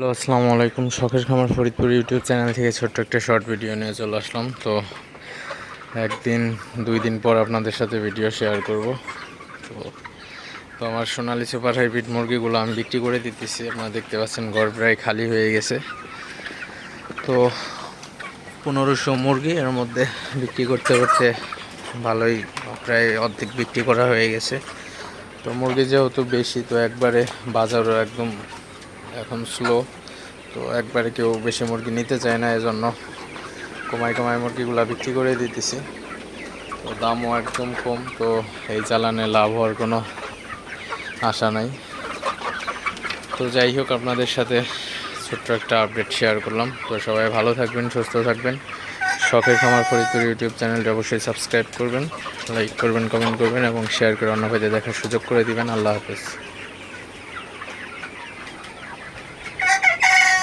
Hello, আসসালামু আলাইকুম। শখের খামার ফরিদপুর ইউটিউব চ্যানেল থেকে ছোট্ট একটা শর্ট ভিডিও নিয়ে চলে আসলাম। তো একদিন, দুই দিন পর আপনাদের সাথে ভিডিও শেয়ার করব। তো তো আমার সোনালি সুপার হাইব্রিড মুরগিগুলো আমি বিক্রি করে দিতেছি। আপনারা দেখতে পাচ্ছেন, ঘর প্রায় খালি হয়ে গেছে। তো পনেরোশো মুরগি এর মধ্যে বিক্রি করতে করতে ভালোই প্রায় অর্ধেক বিক্রি করা হয়ে গেছে। তো মুরগি যেহেতু বেশি, তো একবারে বাজারও একদম এখন স্লো তো একবারে কেউ বেশি মুরগি নিতে চায় না, এজন্য কমাই কমাই মুরগিগুলো বিক্রি করে দিতেছি। তো দামও একদম কম, তো এই চালানে লাভ হওয়ার কোনো আশা নাই। তো যাই হোক, আপনাদের সাথে ছোট্ট একটা আপডেট শেয়ার করলাম। তো সবাই ভালো থাকবেন, সুস্থ থাকবেন। শখের খামার ফরিদপুর ইউটিউব চ্যানেলটা অবশ্যই সাবস্ক্রাইব করবেন লাইক করবেন কমেন্ট করবেন এবং শেয়ার করে অন্য ভাইদের দেখার সুযোগ করে দিবেন। আল্লাহ হাফেজ।